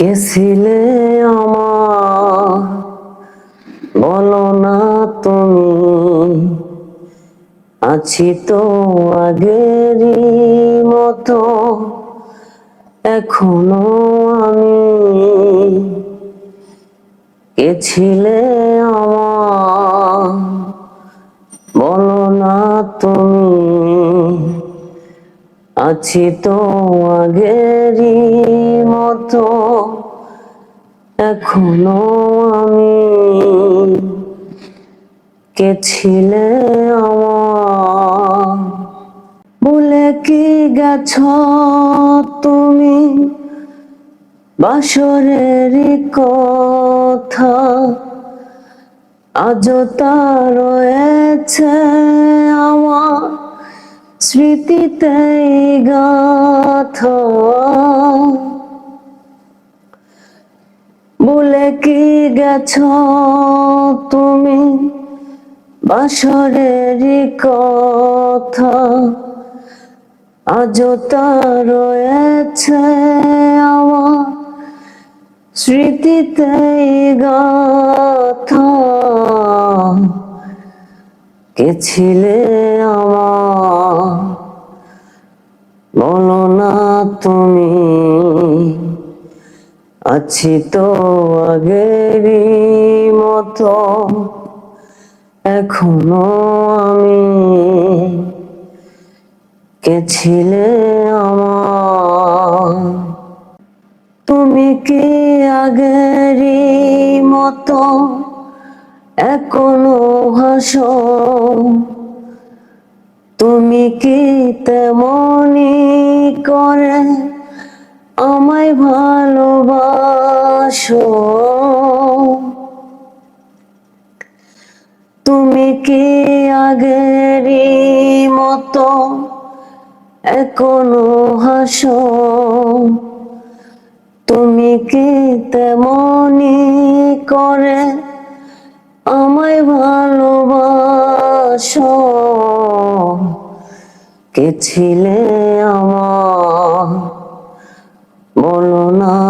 কে ছিলে আমার। বলো না তুমি, আছি তো আগেরই মতো, এখনও আমি কে ছিলে আমার। বলো না তুমি, আছি তো আগেরই এখনও আমি কে ছিলে আমার? বলে কি গেছ তুমি? বাসরেরই কথা আজও তা রয়েছে আমার স্মৃতিতে গাথা। বলে কি গেছ তুমি? বাসরেরই কথা। আজ তা রয়েছে আমার স্মৃতিতে গাথা। কে ছিলে আমার? বলো না তুমি। আছি তো আগেরই মতো, এখনও আমি কে ছিলে আমার? তুমি কি আগেরই মতো এখনও হাসো? তুমি কি তেমনি ভালোবাসো তুমি কি আগের মতো এখনও হাসো তুমি কি তেমনি করে আমায় ভালোবাসো? কে ছিলে আমার? বলো না।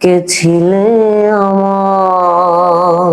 কে ছিলে আমার?